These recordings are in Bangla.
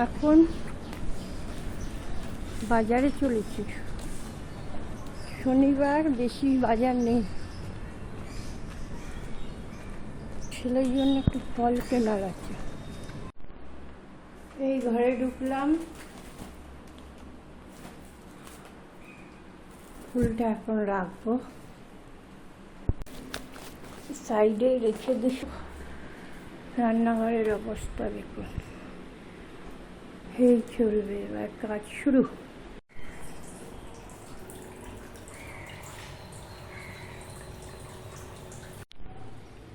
এখন বাজারে চলেছি। শনিবার বেশি বাজার নেই। ছেলের জন্য একটু ফল কেনার আছে। এই ঘরে ঢুকলাম। ফুলটা এখন রাখব। সাইডে রেখে দিস। রান্নাঘরের অবস্থা দেখুন। এই চলবে এবার কাজ শুরু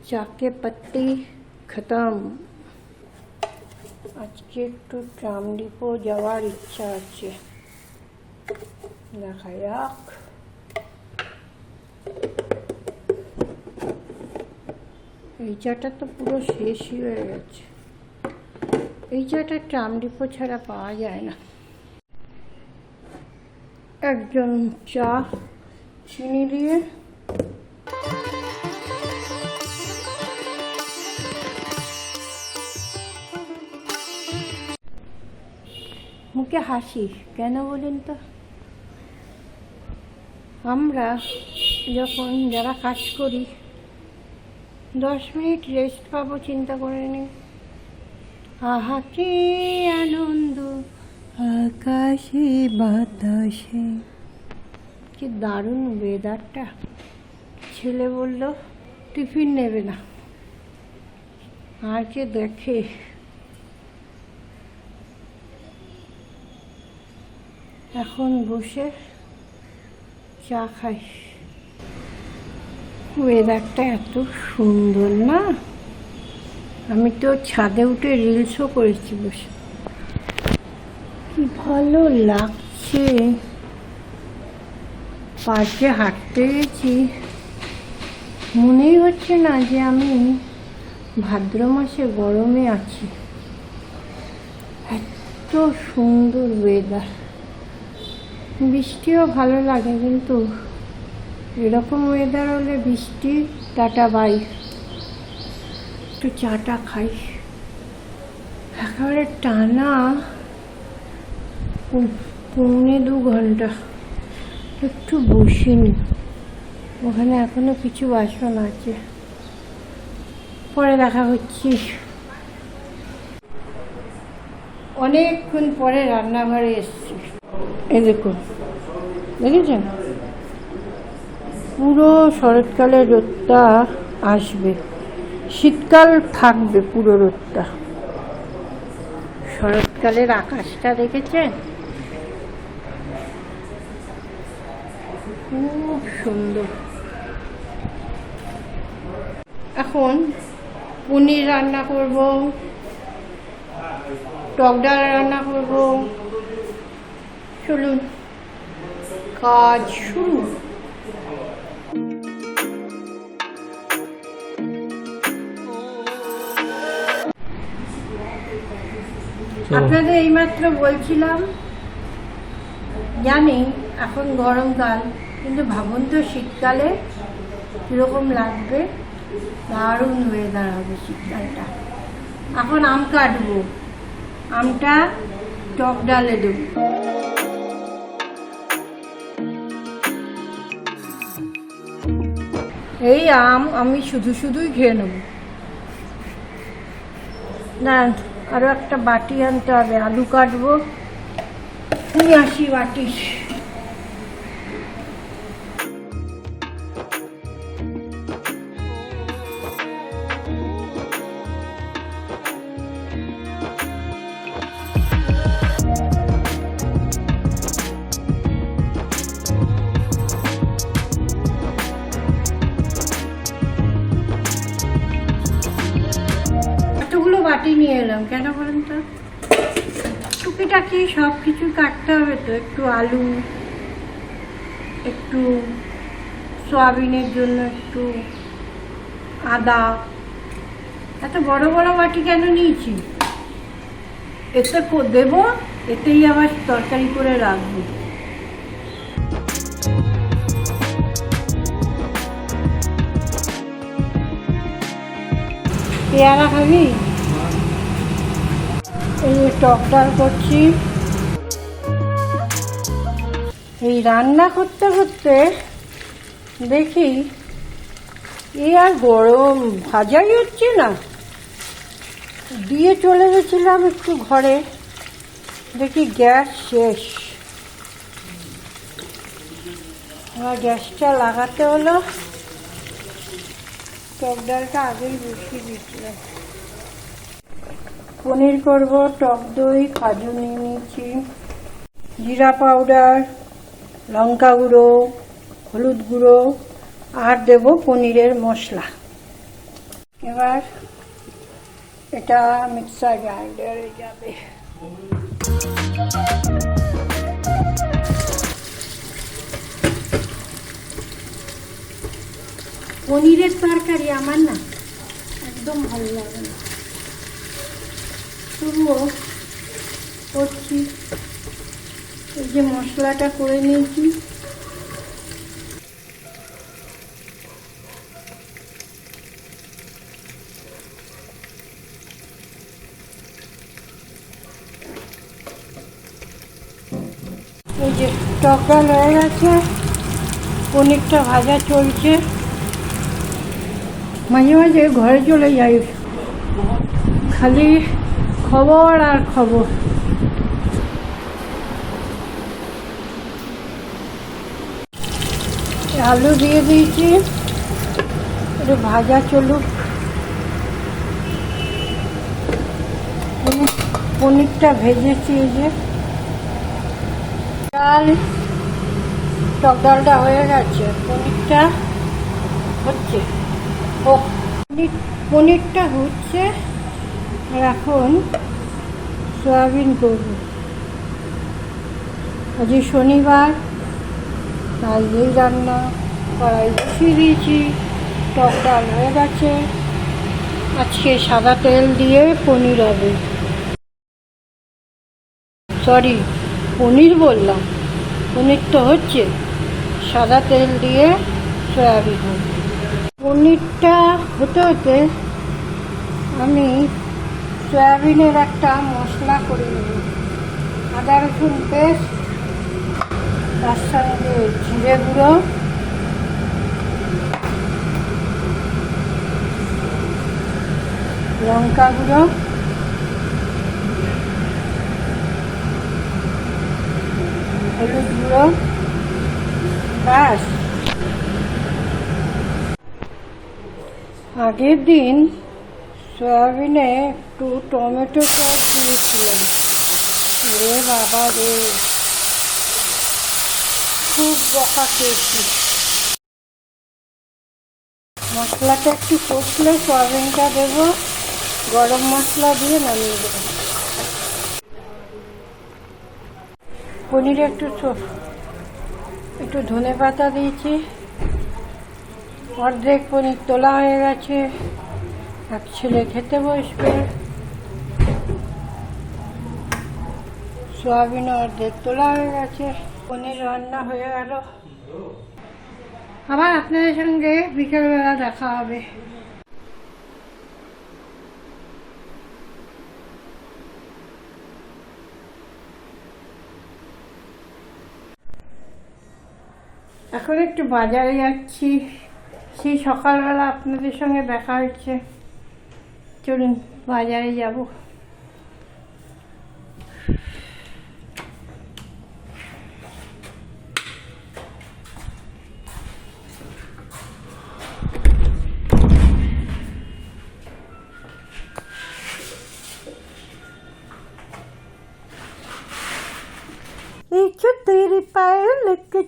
চাকে পাত্তি খতম আজকে একটু ট্রামডিপো যাওয়ার ইচ্ছা আছে দেখা যাক এই চাটা তো পুরো শেষই হয়ে গেছে এই চাটা ট্রাম ডিপো ছাড়া পাওয়া যায় না। একজন চা চিনি দিয়ে মুখে হাসি, কেন বলেন তো? আমরা যখন যারা কাজ করি, দশ মিনিট রেস্ট পাবো, চিন্তা করে নিই আহা কি আনন্দ। আকাশে বাতাসে। কি দারুণ ওয়েদারটা ছেলে বলল টিফিন নেবে না। আর কে দেখে? এখন বসে চা খাই। ওয়েদারটা এত সুন্দর না? আমি তো ছাদে উঠে রিলসও করেছি বসে। কি ভালো লাগছে। পার্কে হাঁটতে গেছি। মনেই হচ্ছে না যে আমি ভাদ্র মাসে গরমে আছি। এত সুন্দর ওয়েদার বৃষ্টিও ভালো লাগে কিন্তু এরকম ওয়েদার হলে বৃষ্টি, টাটা বাই একটু চাটা খাই। একেবারে টানা পৌনে দু ঘণ্টা। একটু বসিনি। ওখানে এখনও কিছু বাসন আছে। পরে দেখা হচ্ছে। অনেকক্ষণ পরে রান্নাঘরে এসছি। এই দেখুন দেখেছেন? পুরো শরৎকালের রোদটা আসবে। শীতকাল থাকবে পুরো রোদটা শরৎকালের আকাশটা দেখেছেন? খুব সুন্দর। এখন পনির রান্না করব, টক ডাল রান্না করব। চলুন, কাজ শুরু। আপনাদের এইমাত্র বলছিলাম, জানি এখন গরমকাল কিন্তু ভাবুন তো শীতকালে কীরকম লাগবে, দারুণ ওয়েদার হবে শীতকালটা। এখন আম কাটবো, আমটা টক ডালে দেবো। এই আম আমি শুধু শুধুই খেয়ে নেব। না আরও একটা বাটি আনতে হবে আলু কাটবো। নিয়ে আসি বাটি। সব কিছু কাটতে হবে তো, একটু আলু, একটু সয়াবিনের জন্য একটু আদা, এত বড় বড় বাটি কেন নিয়েছি? এতে দেবো, এতেই আবার তরকারি করে রাখব। পেয়ারা খাবি? এই টক করছি। এই রান্না করতে করতে দেখি এ আর গরম ভাজাই হচ্ছে না। দিয়ে চলে গেছিলাম একটু ঘরে। দেখি গ্যাস শেষ। আমার গ্যাসটা লাগাতে হলো। টক ডালটা আগেই বসিয়ে দিয়েছিলাম। পনির করব, টক দই, কাজু নিয়ে নিয়েছি, জিরা পাউডার লঙ্কা গুঁড়ো হলুদ গুঁড়ো, আর দেব পনিরের মশলা। এবার এটা মিক্সার গ্রাইন্ডারে যাবে। পনিরের তরকারি আমার না একদম ভালো লাগে না। তবুও করছি। এই যে মশলাটা করে নিয়েছি। এই যে টক ডাল হয়ে গেছে, পনিরটা ভাজা চলছে। মাঝে মাঝে ঘরে চলে যাই। খালি খবর আর খবর। আলু দিয়ে দিয়েছি। একটু ভাজা চলুক। পনির- পনিরটা ভেজেছি এই যে। ডাল, টক ডালটা হয়ে গেছে। পনিরটা হচ্ছে। ও, পনির, পনিরটা হচ্ছে এখন সয়াবিন করব। আজ শনিবার। তাই এই রান্না, কড়াই বসিয়ে দিয়েছি, টক ডাল হয়ে গেছে। আজকে সাদা তেল দিয়ে পনির হবে। সরি পনির বললাম। পনির তো হচ্ছে সাদা তেল দিয়ে সয়াবিন হবে। পনিরটা হতে হতে আমি সয়াবিনের একটা মশলা করে নেব। আদা রসুন পেস্ট তার সঙ্গে জিরে গুঁড়ো। লঙ্কা গুঁড়ো। হলুদ গুঁড়ো। ব্যাস। আগের দিন সয়াবিনে একটু টমেটো সস দিয়েছিলাম। রে বাবা রে। খুব বকা খেয়েছি। মশলাটা একটু কষলে সয়াবিনটা দেবো, গরম মশলা দিয়ে নামিয়ে দেবো। পনিরে একটু একটু ধনে পাতা দিয়েছি। অর্ধেক পনির তোলা হয়ে গেছে, এক ছেলে খেতে বসবে। সোয়াবিন অর্ধেক তোলা হয়ে গেছে। পনির রান্না হয়ে গেল। আবার আপনাদের সঙ্গে বিকেলবেলা দেখা হবে। এখন একটু বাজারে যাচ্ছি। সেই সকালবেলা আপনাদের সঙ্গে দেখা হচ্ছে। চলুন বাজারে যাব।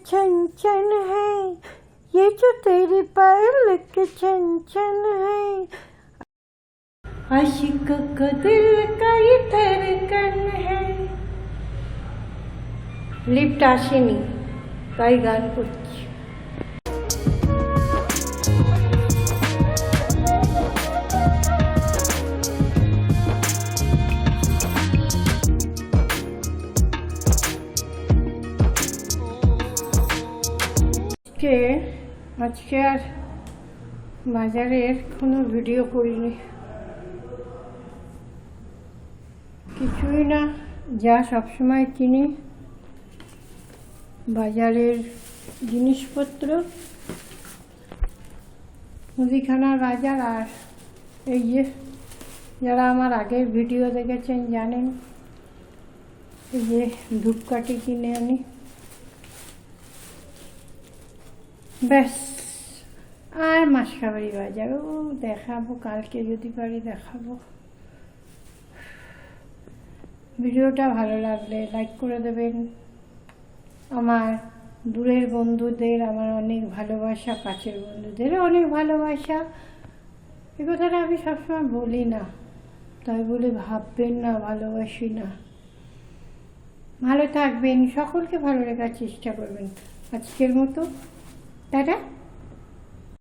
छन छन है। ये जो तेरी पायल के छन छन है। आशिक का दिल का ये धड़कन है। लिप्टाशिनी आशिनी का गान कुछ। আজকে আজকে আর বাজারের কোনো ভিডিও করিনি। কিছুই না, যা সবসময় কিনি। বাজারের জিনিসপত্র মুদিখানার বাজার আর এই যে যারা আমার আগের ভিডিও দেখেছেন জানেন, এই যে ধূপকাঠি কিনে আনি। ব্যাস, আর মাসকাবাড়ি বাজার ও দেখাবো, কালকে যদি পারি দেখাবো। ভিডিওটা ভালো লাগলে লাইক করে দেবেন। আমার দূরের বন্ধুদের, আমার অনেক ভালোবাসা কাছের বন্ধুদের অনেক ভালোবাসা। এ কথাটা আমি সবসময় বলি না, তাই বলে ভাববেন না, ভালোবাসি না। ভালো থাকবেন, সকলকে ভালো রাখার চেষ্টা করবেন। আজকের মতো টাটা